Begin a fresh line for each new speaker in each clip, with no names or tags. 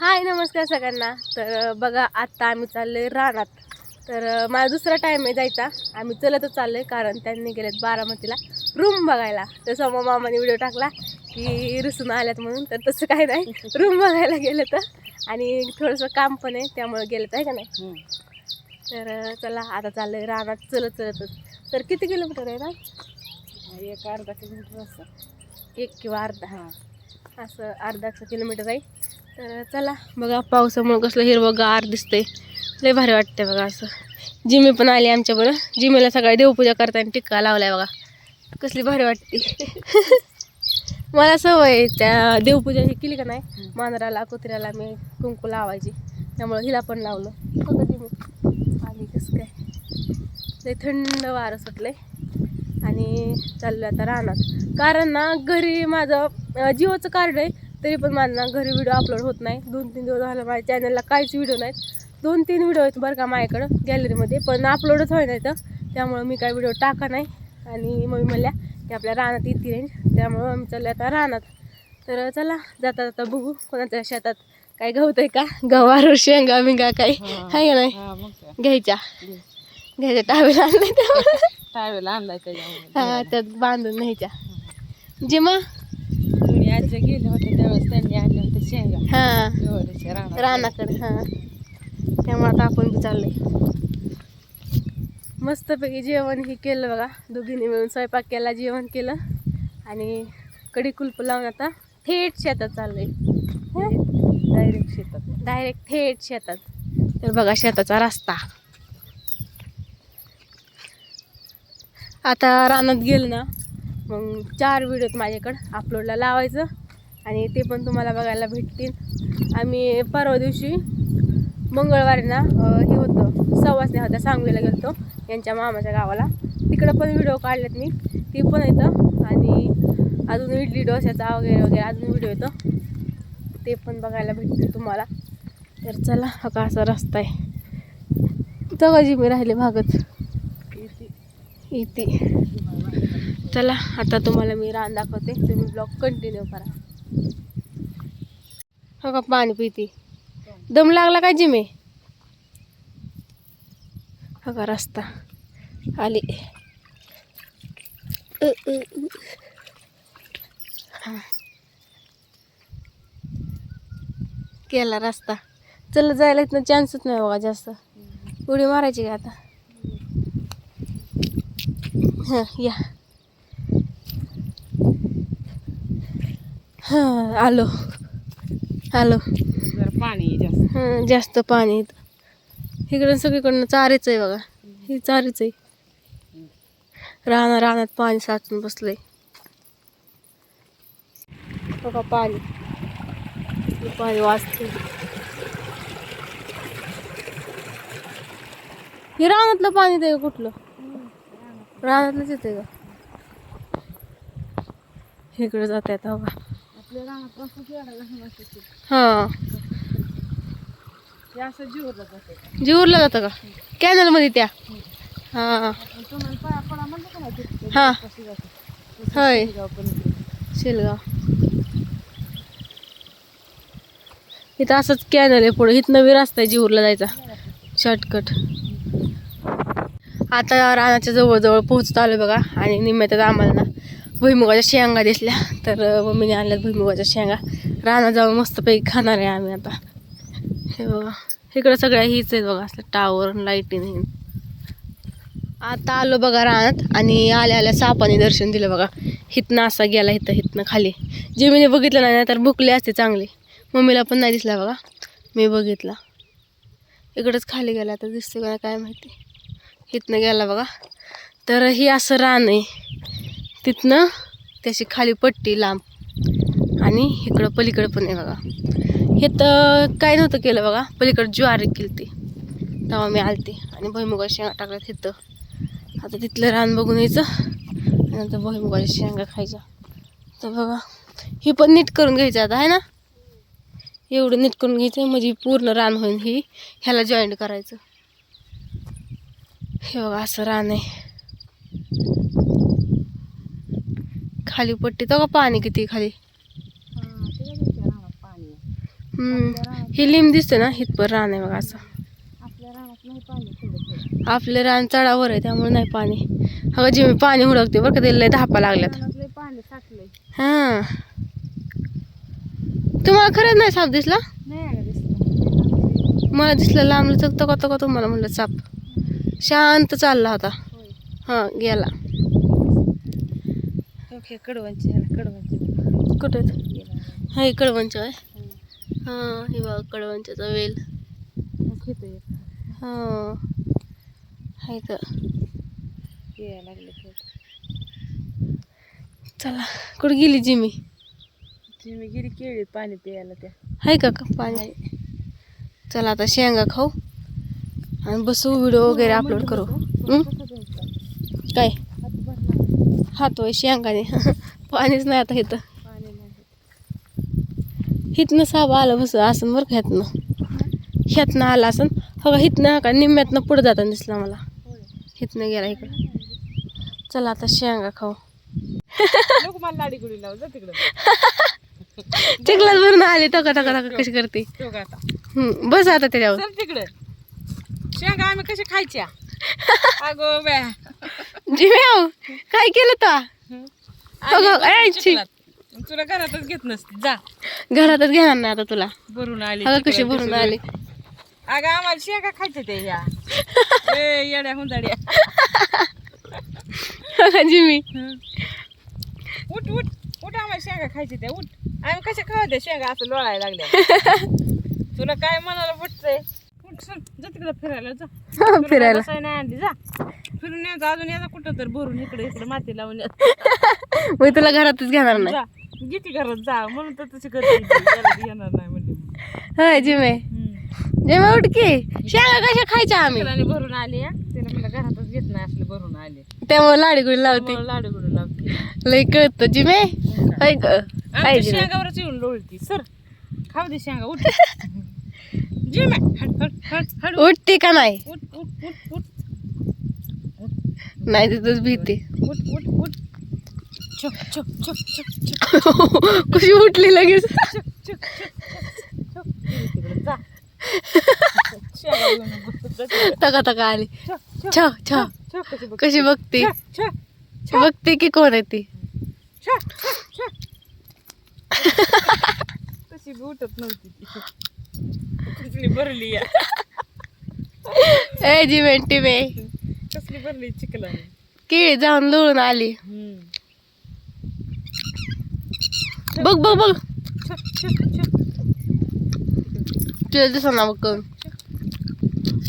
हाय नमस्कार सगळ्यांना. तर बघा आत्ता आम्ही चाललोय रानात. तर माझा दुसरा टाईम आहे जायचा. आम्ही चलतच चाललोय कारण त्यांनी गेलेत बारामतीला रूम बघायला. तर समोर मामाने व्हिडिओ टाकला की रुसून आल्यात म्हणून. तर तसं काही नाही. रूम बघायला गेलं तर. आणि थोडंसं काम पण आहे त्यामुळे गेलं आहे का नाही? तर चला आता चाललोय रानात चलत चलतच. तर किती किलोमीटर आहे ना?
एक अर्धा किलोमीटर असं.
एक किंवा अर्धा.
हां.
असं अर्धा किलोमीटर आहे. तर चला बघा पावसामुळं कसलं हिरवं दिसतंय. लय भारी वाटतंय बघा असं. जिमी पण आली आमच्याबरोबर जिमीला सकाळी देवपूजा करताना टिक्का लावलाय बघा. कसली भारी वाटते. मला सवय आहे त्या देवपूजा ही केली का नाही मांजराला कुत्र्याला मी कुंकू लावायची. त्यामुळं हिला पण लावलं. बघा जिमी आली कसं काय. ते थंड वारं सुटलंय. आणि चाललं आता रानात. कारण ना घरी माझं जिओचं कार्ड आहे. तरी पण माझं ना घरी व्हिडिओ अपलोड होत नाही. दोन तीन दिवस झालं माझ्या चॅनलला काहीच व्हिडिओ नाहीत. दोन तीन व्हिडिओ आहेत बरं का माझ्याकडं गॅलरीमध्ये पण अपलोडच होय नाही तर त्यामुळं मी काय व्हिडिओ टाका नाही. आणि मम्मी म्हणल्या की आपल्या रानात येते रेंज. त्यामुळं आम्ही चाललो आता रानात. तर चला जाता जाता बघू कोणाच्या शेतात काय गवत आहे का गवार शेंगा बिंगा काही. आहे का नाही? घ्यायच्या. घ्यायच्या. टावेल आणले त्यामुळे.
टावेला आणलाय
हा त्यात बांधून न्यायच्या. जिमा
आजी गेले होते त्यावेळेस त्यांनी आणले होते शेंगा.
हा.
गवारीच्या रानात.
रानाकडे हा. त्यामुळे आता आपण बी चाललोय. मस्तपैकी जेवण हे केलं बघा. दोघींनी मिळून स्वयंपाक केला जेवण केलं. आणि कडी कुलप लावून आता थेट शेतात चाललोय.
डायरेक्ट शेतात.
डायरेक्ट थेट शेतात. तर बघा शेताचा रस्ता. आता रानात गेलं ना मग चार व्हिडिओ माझ्याकडं अपलोडला लावायचं आणि ते पण तुम्हाला बघायला भेटतील. आम्ही परवा दिवशी मंगळवारी ना हे होतं सवासण्या होत्या सांगलीला गेलो यांच्या मामाच्या गावाला. तिकडं पण व्हिडिओ काढलेत मी. ते पण येतं आणि अजून इडली डोस्याचा वगैरे वगैरे अजून व्हिडिओ येतो ते पण बघायला भेटतील तुम्हाला. तर चला हा का असा रस्ता आहे. जगाजी मी राहिले भागत. इथे. चला आता तुम्हाला मी रान दाखवते. तुम्ही ब्लॉग कंटिन्यू करा. हो का पाणी पिती? दम लागला काय जिमे? हो का रस्ता आली. केला रस्ता. चल जायला इथनं चान्सच नाही बघा जास्त. उडी मारायची का आता? हां या. हां आलो. आलो.
पाणी जास्त.
हां जास्त पाणी इकडं सगळीकडनं चारीच आहे बघा. ही चारीच आहे. राहणार रानात पाणी साचून बसलंय. बघा पाणी. पाणी वाचते हे रानातलं पाणी ते कुठलं? रानातलंच येते का? इकडे जात आहेत बघा. हां.
जीवरला जाते
का? कॅनलमध्ये त्या. हां. हां. होय. शेलगाव. इथं असंच कॅनल आहे पुढे. इथनं बी रस्ता आहे जीवरला जायचा. शॉर्टकट आता रानाच्या जवळजवळ पोहोचत आलो बघा. आणि निम्म्यात आम्हाला ना भुईमुगाच्या शेंगा दिसल्या. तर मम्मीने आणल्यात भुईमुगाच्या शेंगा. रानात जाऊन मस्तपैकी खाणार आहे आम्ही आता. हे बघा. इकडं सगळ्या हीच आहेत बघा. असं टावर लाईटीने आता आलो बघा रानात आणि आल्या आल्या सापाने दर्शन दिलं बघा. हितनं असा गेला हिथं हितनं खाली. जे बघितलं नाही तर भुकले असते चांगली. मम्मीला पण नाही दिसला बघा. मी बघितला. इकडंच खाली गेला तर दिसते का काय माहिती. हितनं गेला बघा. तर ही असं रान आहे. तिथनं त्याची खाली पट्टी लांब. आणि इकडं पलीकडं पण आहे बघा. हे तर काय नव्हतं केलं बघा. पलीकडं ज्वारी केली ती तेव्हा मी आलते. आणि भुईमुगाच्या शेंगा टाकल्या तिथं आता तिथलं रान बघून यायचं. आणि नंतर भुईमुगाच्या शेंगा खायच्या. तर बघा ही पण नीट करून घ्यायचं आता आहे ना? एवढं नीट करून घ्यायचं म्हणजे पूर्ण रान होईल ही. ह्याला जॉईंट करायचं. हे बघा असं रान आहे. खाली पट्टी. तर का पाणी किती खाली?
हां, ते.
ही लिंब दिसते ना हितपर रान आहे बघा असं. आपलं रान चढावर आहे त्यामुळे नाही पाणी. अगं जे मी पाणी हुडकते बरं का त्याला लय धापा लागल्यात. हां. तुम्हाला खरंच नाही साप दिसला? मला दिसलं लांब लचक तका तका तुम्हाला म्हणलं साप शांत चालला होता. हां गेला.
ओके कडवांची ह्याला कडवांची
कुठे हा हे कडवणचं आहे
हं.
हां हे बघा कडवणच्याचा वेल.
घेतो.
हां
यायला लागले
चला कुठे गेली जिमी?
ती मी गेली केळी पाणी प्यायला त्या.
आहे का का पाणी? चला आता शेंगा खाऊ. आणि बसू व्हिडिओ वगैरे अपलोड करू. हं? काय? हात वय शेंगाने. पाणीच नाही आता इथं.
पाणी नाही
हितनं साप आलं बस असं बरं का ह्यातनं ह्यातनं आलं असं हो का हितनं का निम्म्यातनं पुढं जाताना दिसला मला. हितनं गेला इकडं. चला आता शेंगा खाऊ.
नको मला लाडी गुडी लाव जा तिकडं.
चिखलात भरून आली टका टका टका कशी करते. बस आता त्याच्यावर.
तिकडं. शेंगा आम्ही कशा खायच्या? अगो बॅ
जिम्याव काय केलं तो.
तुला घरातच घेत नसते जा.
घरातच घेणार नाही आता तुला.
भरून आली
अगं कशी भरून. आली.
अगं आम्हाला शेंगा खायच्या त्या ह्या ए येड्या हुंदाड्या.
जिमी
उठ उठ. उठ आम्हाला शेंगा खायचे त्या. उठ. आम्ही कशा खावा त्या शेंगा? असं लोळायला लागल्या. तुला काय मनाला पटतंय उठ सर जा तिकडे फिरायला जा.
फिरायला.
नाही आणली जा. फिरून यायचं अजून याचा कुठं तर भरून इकडे इकडे माती लावून यायचं.
मी तुला घरातच घेणार नाही?
जा किती घरात जा म्हणून तर तशी करते ती. याला ती येणार नाही म्हणली
होय जिमे. जिमे उठ की. शेंगा कशा खायच्या आम्ही?
भरून आली हा. तिला मला घरातच घेत नाही असले भरून आले.
त्यामुळे लाडी गुडी लावते.
मला लाडू गुडू लावते.
लय कळत जिमे. होय ग. काय
आमच्या
जिमे.
शेंगावरच येऊन लोळती सर. खाऊ दे शेंगा उठ. जी मॅ हट हट हट हट.
उठते का नाही?
उठ उठ उठ उठ.
नाही तिथंच भीती कशी उठली लगेच
जा. जा.
तका तका आली छ छ
कशी बघ
कशी बघते बघते की कोण आहे ती
बी उठत नव्हती भरली
ए जिमे टिमे
कसली भरली
केळी जाऊन लोळून आली. बघ बघ बघ. तुला दिसा ना बघ करून.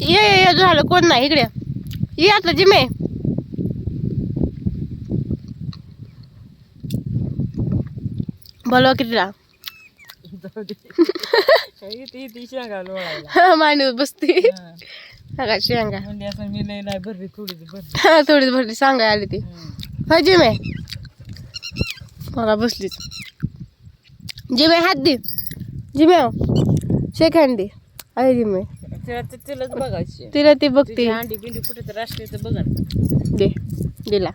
ये ये झालं कोण नाही इकडे. ये आता जिमे. बोलवा कितीला मांडीवर बसती.
हा.
सगळ्या शेंगा
म्हणली असं मी लय नाही भरली थोडीच भरली.
सांगाय आली ती. होय जिमे? मला बसलीच. जिमे हात दे. जिमे शेक हँड. दे आहे जिमे.
तिला ते- तिलाच बघायची
तिला ती बघते.
अंडी बिंडी कुठे तर बघा.
दे. दिला.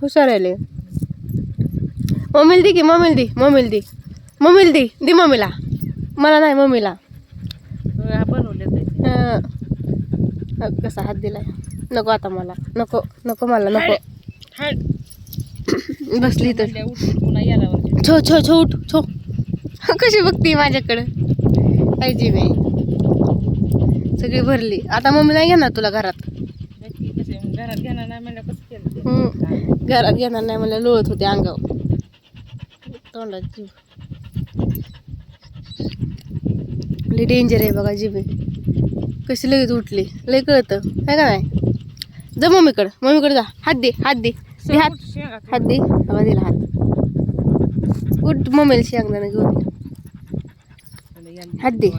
हुशार आले मम्मीला दे की मम्मीला दे मम्मीला दे. मम्मीला दे दे. मम्मीला. मला नाही मम्मीला. कसा हात दिलाय नको आता मला नको नको मला नको बसली तर
वरती.
छो छो छो उठ छो कशी बघते माझ्याकडं पाहिजे मी सगळी भरली आता मम्मी नाही घेणार तुला घरात
घरात घेणार नाही म्हणलं.
घरात घेणार नाही मला लोळत होते अंगावर तोंडात जीव लई डेंजर आहे बघा जिबे कशी लगेच उठली? लई कळतं. आहे का नाही? जा मम्मीकडं. मम्मीकडे जा. हात दे हात दे. दे हात. हात दे. हवा दिला हात. उठ मम्मीला शेंगदाणा घेऊन हात दे.